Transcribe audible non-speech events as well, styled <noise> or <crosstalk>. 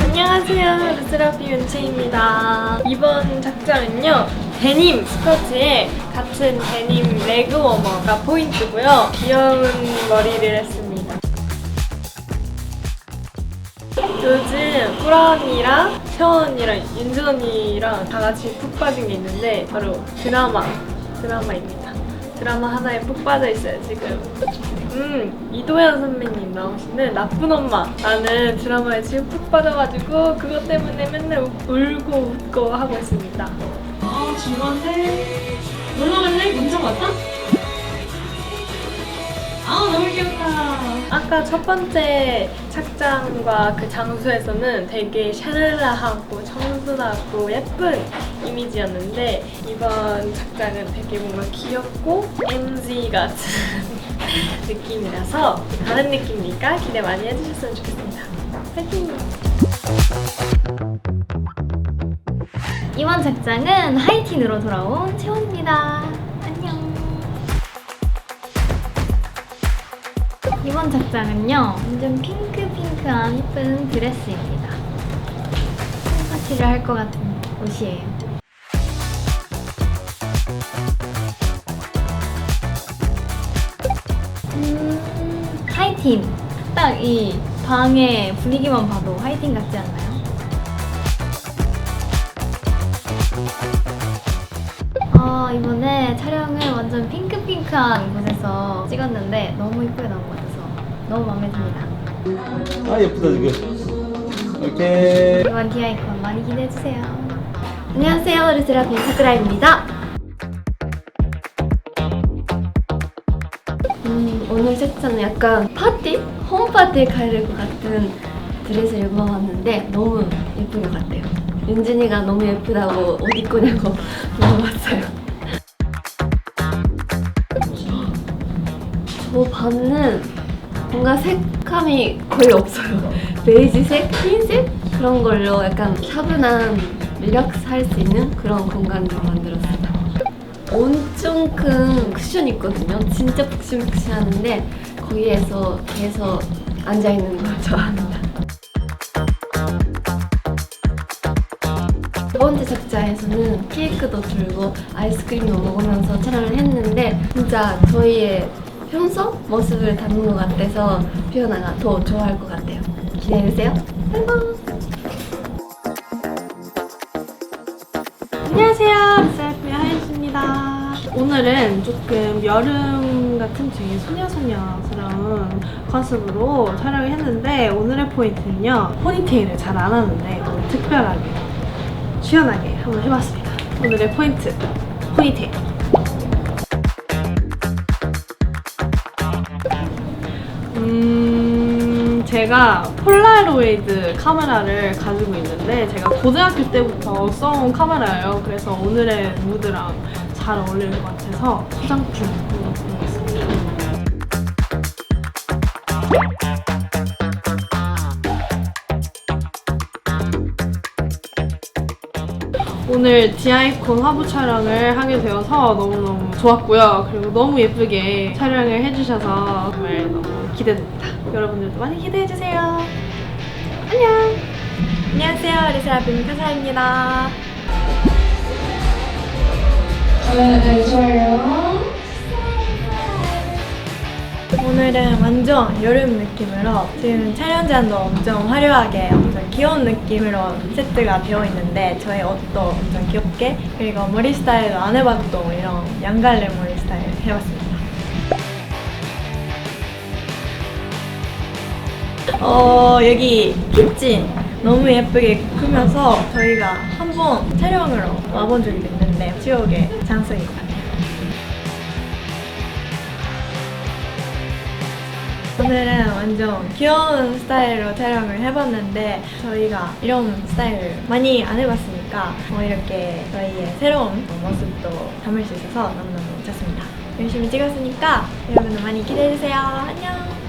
안녕하세요. 르스라피 윤채입니다. 이번 작장은요. 데님 스커트에 같은 데님 레그 워머가 포인트고요. 귀여운 머리를 했습니다. 요즘 꾸라 언니랑 채원 언니랑 윤준 언니랑 다 같이 푹 빠진 게 있는데 바로 드라마 드라마입니다. 드라마 하나에 푹 빠져 있어요 지금. 음 이도현 선배님 나오시는 나쁜 엄마라는 드라마에 지금 푹 빠져가지고 그것 때문에 맨날 우- 울고 웃고 하고 있습니다. 아 즐거운데 놀러 갈래? 문정 왔다? 아 너무 귀엽다. 아까 첫 번째 착장과 그 장소에서는 되게 샤랄라하고 청순하고 예쁜 이미지였는데 이번 착장은 되게 뭔가 귀엽고 MZ 같은 <laughs> 느낌이라서 다른 느낌이니까 기대 많이 해주셨으면 좋겠습니다. 파이팅! 이번 작장은 하이틴으로 돌아온 채원입니다. 이번 작장은요, 완전 핑크핑크한 예쁜 드레스입니다. 파티를 할 것 같은 옷이에요. 음, 하이틴. 딱 이 방의 분위기만 봐도 하이틴 같지 않나요? 아 이번에 촬영을 완전 핑크핑크한 곳에서 찍었는데 너무 이쁘게 나온 것 같아서 너무 마음에 듭니다. 아 예쁘다 지금 오케이 이번 디아이콘 많이 기대해주세요. 안녕하세요, 르세라핌 사쿠라입니다. 음, 오늘 색상은 약간 파티? 홈파티에 가야 될것 같은 드레스를 입어봤는데 너무 예쁜 것 같아요. 윤진이가 너무 예쁘다고 옷 입고냐고 <laughs> 물어봤어요. 저 반은 뭔가 색감이 거의 없어요. <laughs> 베이지색, 흰색 그런 걸로 약간 차분한 리락스 할 수 있는 그런 공간으로 만들었어요. 엄청 큰 쿠션 있거든요. 진짜 푹신푹신하는데 거기에서 계속 앉아 있는 걸 좋아합니다. 두 번째 작자에서는 케이크도 들고 아이스크림도 먹으면서 촬영을 했는데 진짜 저희의 평소 모습을 담는 것 같아서 피오나가 더 좋아할 것 같아요. 기대해주세요. 안녕. 안녕하세요. 르세라핌의 하연수입니다. 오늘은 조금 여름 같은 되게 소녀소녀스러운 컨셉으로 촬영을 했는데 오늘의 포인트는요. 포니테일을 잘 안 하는데 오늘 특별하게 시원하게 한번 해봤습니다. 오늘의 포인트 포니테일. 음, 제가 폴라로이드 카메라를 가지고 있는데 제가 고등학교 때부터 써온 카메라예요. 그래서 오늘의 무드랑 잘 어울릴 것 같아서 소장품 보겠습니다. 오늘 디아이콘 화보 촬영을 하게 되어서 너무너무 좋았고요. 그리고 너무 예쁘게 촬영을 해주셔서 정말 너무 기대됩니다. 여러분들도 많이 기대해주세요. 안녕! 안녕하세요. 리세라핌 카사입니다. 오늘은 완전 여름 느낌으로 지금 촬영장도 엄청 화려하게 엄청 귀여운 느낌으로 세트가 되어 있는데 저의 옷도 엄청 귀엽게 그리고 머리 스타일도 안 해봤던 이런 양갈래 머리 스타일 해봤습니다. 어 여기 키친 너무 예쁘게 꾸며서 저희가 한번 촬영으로 와본 적이 있는데 추억의 같 오늘은 완전 귀여운 스타일로 촬영을 해봤는데 저희가 이런 스타일을 많이 안 해봤으니까 뭐 이렇게 저희의 새로운 모습도 담을 수 있어서 너무너무 좋습니다. 열심히 찍었으니까 여러분들 많이 기대해주세요. 안녕!